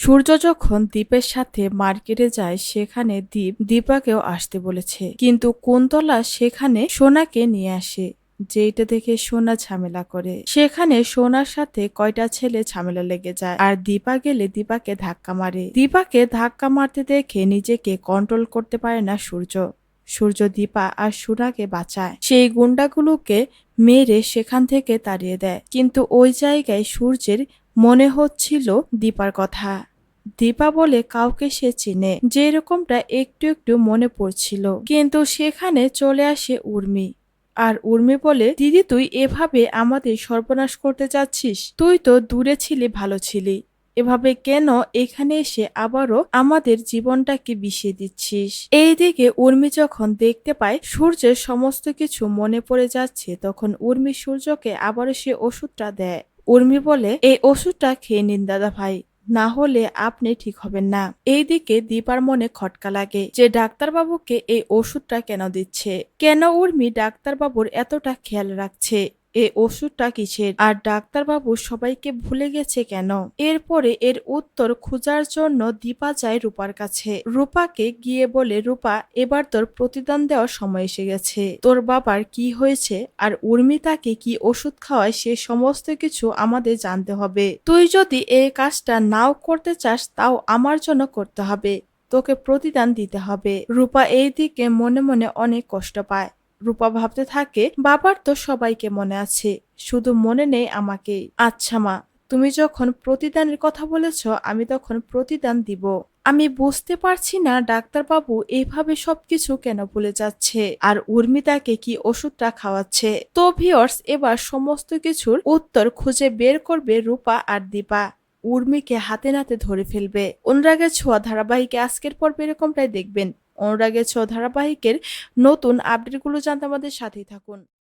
সূর্য যখন দীপের সাথে মার্কেটে যায়, সেখানে দীপ দীপাকেও আসতে বলেছে। কিন্তু কুন্তলা সেখানে সোনাকে নিয়ে আসে যেটা দেখে সোনা ঝামেলা করে। সেখানে সোনার সাথে কয়টা ছেলে ঝামেলা লেগে যায়, আর দীপা গেলে দীপাকে ধাক্কা মারে। দীপাকে ধাক্কা মারতে দেখে নিজেকে কন্ট্রোল করতে পারে না সূর্য। সূর্য দীপা আর সোনাকে বাঁচায়। সেই গুন্ডাগুলোকে মেরে সেখান থেকে তাড়িয়ে দেয়। কিন্তু ওই জায়গায় সূর্যের মনে হচ্ছিল দীপার কথা। দীপা বলে কাউকে সে চিনে। যে এরকমটা একটু একটু মনে পড়ছিল। কিন্তু সেখানে চলে আসে উর্মি। আর উর্মি বলে, দিদি, তুই এভাবে আমাদের সর্বনাশ করতে যাচ্ছিস? তুই তো দূরে ছিলি, ভালো ছিলি। এভাবে কেন এখানে এসে আবারও আমাদের জীবনটাকে বিষিয়ে দিচ্ছিস? এইদিকে উর্মি যখন দেখতে পায় সূর্যের সমস্ত কিছু মনে পড়ে যাচ্ছে, তখন উর্মি সূর্যকে আবারও সে ওষুধটা দেয়। উর্মি বলে, এই ওষুধটা খেয়ে নিন দাদা ভাই না হলে আপনি ঠিক হবেন না। এইদিকে দীপার মনে খটকা লাগে যে ডাক্তারবাবুকে এই ওষুধটা কেন দিচ্ছে? কেন উর্মি ডাক্তারবাবুর এতটা খেয়াল রাখছে? এই ওষুধটা কিসের? আর ডাক্তারবাবু সবাইকে ভুলে গেছে কেন? এরপরে এর উত্তর খোঁজার জন্য দীপা যায় রূপার কাছে। রূপাকে গিয়ে বলে, রূপা, এবার তোর প্রতিদান দেওয়ার সময় এসে গেছে। তোর বাবার কি হয়েছে আর উর্মিতাকে কি ওষুধ খাওয়ায় সে সমস্ত কিছু আমাদের জানতে হবে। তুই যদি এই কাজটা নাও করতে চাস, তাও আমার জন্য করতে হবে। তোকে প্রতিদান দিতে হবে। রূপা এই দিকে মনে মনে অনেক কষ্ট পায়। রূপা ভাবতে থাকে, বাবার তো সবাইকে মনে আছে। শুধু মনে নেই আমাকে। আচ্ছা মা, তুমি যখন প্রতিদানের কথা বলেছ, আমি তখন প্রতিদান দিব। আমি বুঝতে পারছি না ডাক্তারবাবু এইভাবে সবকিছু কেন ভুলে যাচ্ছে? আর উর্মিতাকে কি ওষুধটা খাওয়াচ্ছে? তো ভিওর্স এবার সমস্ত কিছুর উত্তর খুঁজে বের করবে রূপা আর দীপা। উর্মিকে হাতে নাতে ধরে ফেলবে। অনুরাগের ছোঁয়া ধারাবাহিকে আজকের পর্বে এরকমটাই দেখবেন। অনুরাগের ছ ধারাবাহিকের নতুন আপডেটগুলো জানতে আমাদের সাথেই থাকুন।